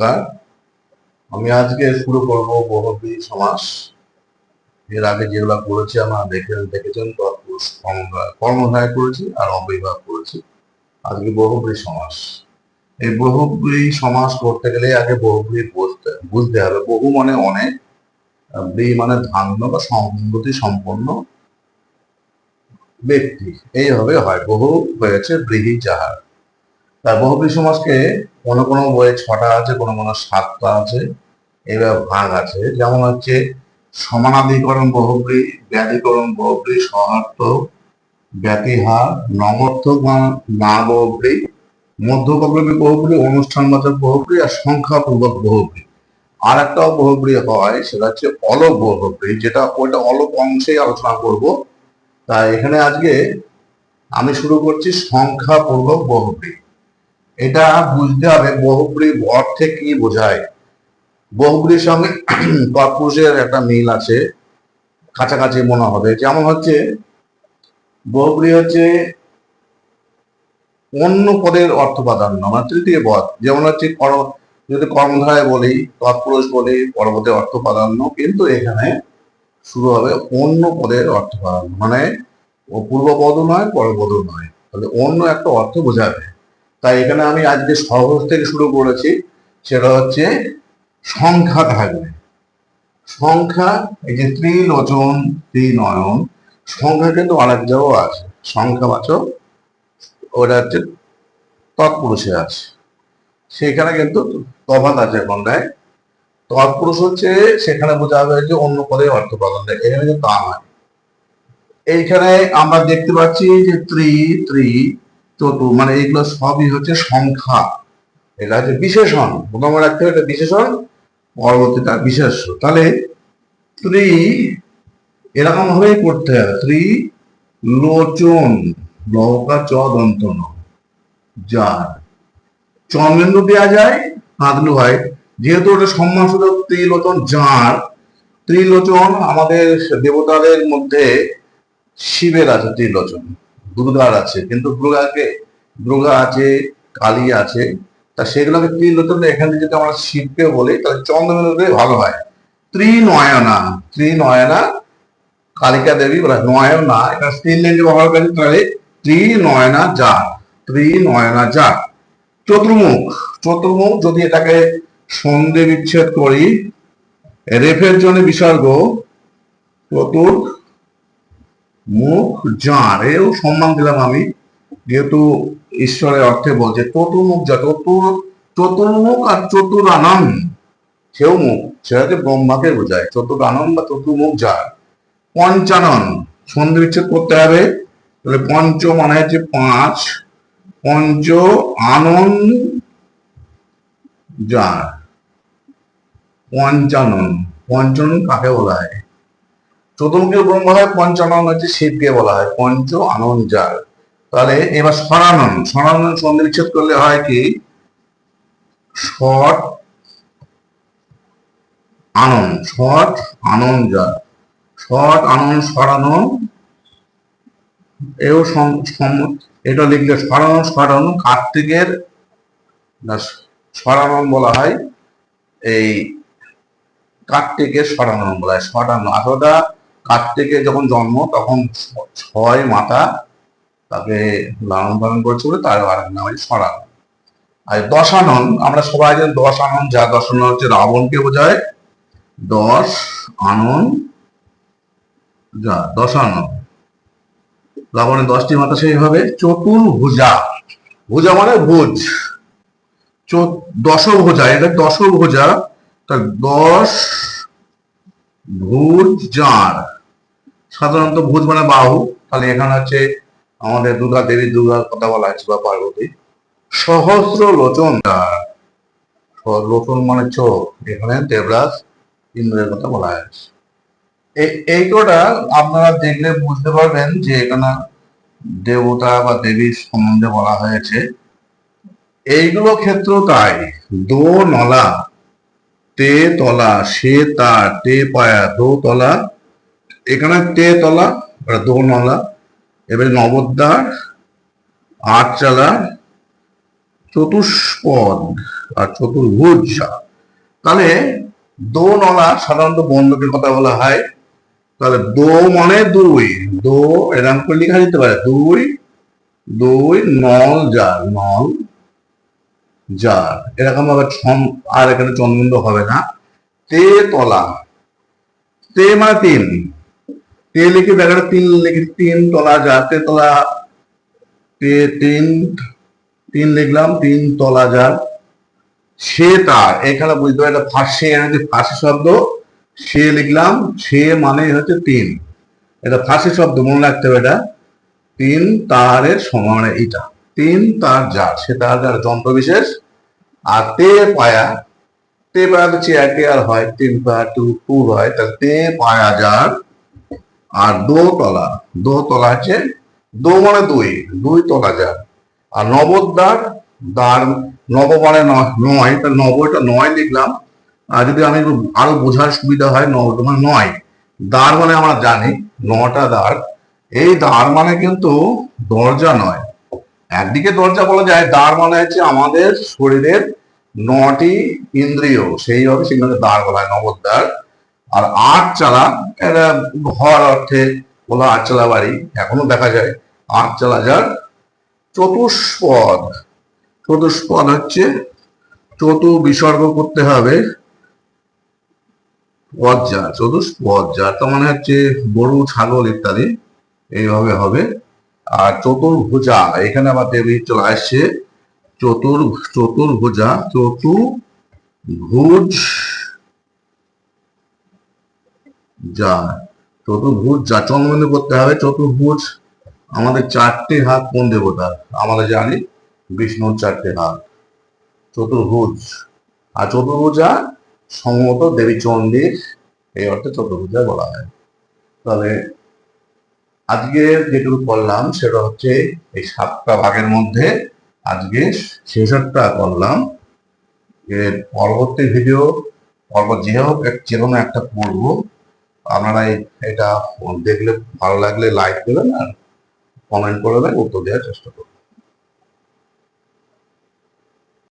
নমস্কার। আমি আজকে শুরু করব বহুব্রী সমাস। এর আগে যেগুলো করেছি আমরা দেখে দেখেছেন কর্মধারয় করেছি আর অবিভাগ করেছি। আজকে বহুব্রী সমাস। এই বহুব্রী সমাস করতে গেলে আগে বহুব্রী বুঝতে বুঝতে হবে। বহু মানে অনেক। ব্রী মানে ধান্য বা সম্পত্তি সম্পন্ন ব্যক্তি। এইভাবে হয়। বহু হয়েছে ব্রীহি যাহার। তার বহুব্রী সমাজকে কোনো কোনো বইয়ে ছটা আছে, কোনো কোনো সাতটা আছে এভাবে ভাগ আছে। যেমন হচ্ছে সমানাধিকরণ, বহুব্রী, ব্যাধিকরণ, বহুব্রী সহার্থ ব্যতিহার, নমর্থক না বহুব্রী মধ্যকগ্রবী বহুব্রী অনুষ্ঠানবাচক বহুব্রী, আর সংখ্যাপূর্বক বহুব্রী। আর একটাও বহুব্রী হয়, সেটা হচ্ছে অলোক বহুব্রী, যেটা ওইটা অলোক অংশেই আলোচনা করব। তাই এখানে আজকে আমি শুরু করছি সংখ্যাপূর্বক বহুব্রী। এটা বুঝতে হবে বহুব্রী অর্থে কি বোঝায়। বহুব্রীর সঙ্গে তৎপুরুষের একটা মিল আছে, কাছাকাছি মনে হবে। যেমন হচ্ছে বহুব্রী হচ্ছে অন্য পদের অর্থ প্রাধান্য মানে তৃতীয় পদ। যেমন হচ্ছে যদি কর্মধারায় বলি তৎপুরুষ বলি পরবর্তী অর্থ প্রাধান্য কিন্তু এখানে শুরু হবে অন্য পদের অর্থ প্রাধান্য মানে পূর্বপদ নয় পরপদ নয়। তাহলে অন্য একটা অর্থ বোঝাবে। তাই এখানে আমি আজকে সহজ থেকে শুরু করেছি, সেটা হচ্ছে সংখ্যা থাকবে। সংখ্যা, এই যে ত্রিলোচন, ত্রিনয়ন, সংখ্যা কিন্তু অনেক জায়গাও আছে। সংখ্যাবাচক, ওটা হচ্ছে তৎপুরুষে আছে। সেখানে কিন্তু তফাত আছে কোনটায় তৎপুরুষ হচ্ছে, সেখানে বোঝা হবে যে অন্য পদে অর্থ প্রদান দেয়। এখানে কিন্তু তা নয়। এইখানে আমরা দেখতে পাচ্ছি যে ত্রি ত্রি চতু মানে এইগুলো সবই হচ্ছে সংখ্যা। এটা হচ্ছে বিশেষণ। প্রথমে রাখতে হবে বিশেষণ পরবর্তীটা বিশেষ্য তাহলে ত্রি এরকম ভাবেই করতে হবে। ত্রি লোচন লহকা চ দন্ত ন যার চন্দ্রেন্দ্র দেওয়া যায় হাতলু হয়। যেহেতু ওটা সম্মান সম্মানসূচক ত্রিলোচন, যার ত্রিলোচন আমাদের দেবতাদের মধ্যে শিবের আছে ত্রিলোচন। দুর্গার আছে, কিন্তু দুর্গাকে, দুর্গা আছে, কালী আছে, তা সেগুলোকে ত্রিলোচন এখানে যদি আমরা শিবকে বলি, তাহলে চন্দ্রমেন্দ্র ভালো হয়। ত্রিনয়না ত্রিনয়না, কালিকা দেবী বলে, নয়না এটা স্ত্রীলিঙ্গে ব্যবহার করি তাহলে ত্রিনয়না যা ত্রিনয়না যা। চতুর্মুখ চতুর্মুখ যদি এটাকে সন্ধে বিচ্ছেদ করি, রেফের জন্য বিসর্গ চতুর মুখ, যার, এও সম্মান দিলাম আমি। যেহেতু ঈশ্বরের অর্থে বলছে চতুর্মুখ যা চতুর চতুর্মুখ আর চতুরানন সেও মুখ, সেটাকে ব্রহ্মাকে বোঝায়। চতুরানন বা চতুর্মুখ যার। পঞ্চানন সন্ধি বিচ্ছেদ করতে হবে। তাহলে পঞ্চ মানে হচ্ছে পাঁচ। পঞ্চ আনন যার? পঞ্চানন পঞ্চানন কাকে বলা হয়? চতুর্মুখী ব্রহ্ম হয় পঞ্চানন হচ্ছে শিবকে বলা হয়, পঞ্চ আনন্দ যার তাহলে এবার সরানন সরানন সন্ধি বিচ্ছেদ করলে হয় কি? ষট আনন্দ ষট আনন্দ যার ষট আনন্দ সরানন এও এটা লিখলে সরানন সরানন কার্তিকের সরানন বলা হয় এই কার্তিকের সরানন বলা হয় সরানন আসলে থেকে যখন জন্ম, তখন ছয় মাতা তাকে লালন পালন করেছে বলে তার আর নাম হয় সরানন আর দশানন, আমরা সবাই জানি দশ আনন যা দশানন হচ্ছে রাবণকে বোঝায়। দশ, আনন, যা, দশানন। রাবণের দশটি মাথা সেই হবে চতুর্ভুজা। ভুজা মানে ভুজ। দশভুজা, এটা দশভুজা, তা দশ ভুজ যার। সাধারণত ভূত মানে বাহু। তাহলে এখানে হচ্ছে আমাদের দুর্গা দেবী দুর্গার কথা বলা হচ্ছে বা পার্বতী। সহস্র লোচন। লোচন মানে চোখ। এখানে দেবরাজ ইন্দ্রের কথা বলা হয়েছে। এই কটা আপনারা দেখলে বুঝতে পারবেন যে এখানে দেবতা বা দেবীর সম্বন্ধে বলা হয়েছে। এইগুলো ক্ষেত্র তাই। দো নলা, তে তলা, সে তা তে পায়া, দো তলা এখানে তে তলা দো নলা এবারে নবদ্বার আটচালা, চতুষ্পদ আর চতুর্ভুজ। তাহলে দো নলা সাধারণত বন্ধকের কথা বলা হয়। তাহলে দো মানে দুই, দো এরকম করে লেখা যেতে পারে। দুই দুই, নল যার নল যার এরকম ভাবে আর এখানে চন্দ্রবিন্দু হবে না। তে তলা তে মানে তিন। তে লিখে ব্যাপারে তিন লিখে, তিন তলা যার তে তলা, তে তিন তিন লিখলাম, তিন তলা যার সে তার এখানে বুঝতে এটা ফার্সি এনেছে ফার্সি শব্দ, সে লিখলাম, সে মানে হচ্ছে তিন। এটা ফার্সি শব্দ, মনে রাখতে হবে এটা। তিন তারের সমান এটা। তিন তার যার সে তার যার যন্ত্র বিশেষ। আর তে পায়া তে পায়া তো চেয়ার টেয়ার হয়, তিন পায়া, টু টুর হয়। তাহলে তে পায়া যার আর দোতলা দোতলা হচ্ছে দো মানে দুই দুই তলা যার। আর নবদ্বার দ্বার নব মানে নয় তাহলে নব এটা নয় লিখলাম। আর যদি আমি আরও বোঝার সুবিধা হয়, নব মানে নয়। দ্বার মানে আমরা জানি, নটা দ্বার। এই দ্বার মানে কিন্তু দরজা নয়। একদিকে দরজা বলা যায়, দ্বার মানে হচ্ছে আমাদের শরীরের নটি ইন্দ্রিয়। সেইভাবে সেগুলোকে দ্বার বলা হয় নবদ্বার আর আট চালা, এটা ঘর অর্থে বলা আট চালা বাড়ি, এখনও দেখা যায়। আট চালা যার চতুষ্পদ। চতুষ্পদ হচ্ছে চতু বিসর্গ করতে হবে পজ্জা চতুষ্পজ্জা তার মানে হচ্ছে গরু, ছাগল ইত্যাদি, এইভাবে হবে। আর চতুর্ভুজা, এখানে আবার দেবী চলে আসছে, চতুর, চতুর্ভুজা, চতুর্ভুজ। যা, চতুর্ভুজ যা চন্দ্রবিন্দু করতে হবে, চতুর্ভুজ আমাদের চারটে হাত কোন দেবতার আমরা জানি বিষ্ণুর চারটে হাত। চতুর্ভুজ। আর চতুর্ভুজা সম্ভবত দেবী চণ্ডীর, এই অর্থে চতুর্ভুজা বলা হয়। তবে আজকে যেটুকু করলাম, সেটা হচ্ছে এই সাতটা ভাগের মধ্যে আজকে শেষরটা করলাম। এর পরবর্তী ভিডিও পর্ব যে হোক এক- যে কোনো একটা করব আপনারা এটা দেখলে ভালো লাগলে লাইক করবেন আর কমেন্ট করবেন উত্তর দেওয়ার চেষ্টা করবেন।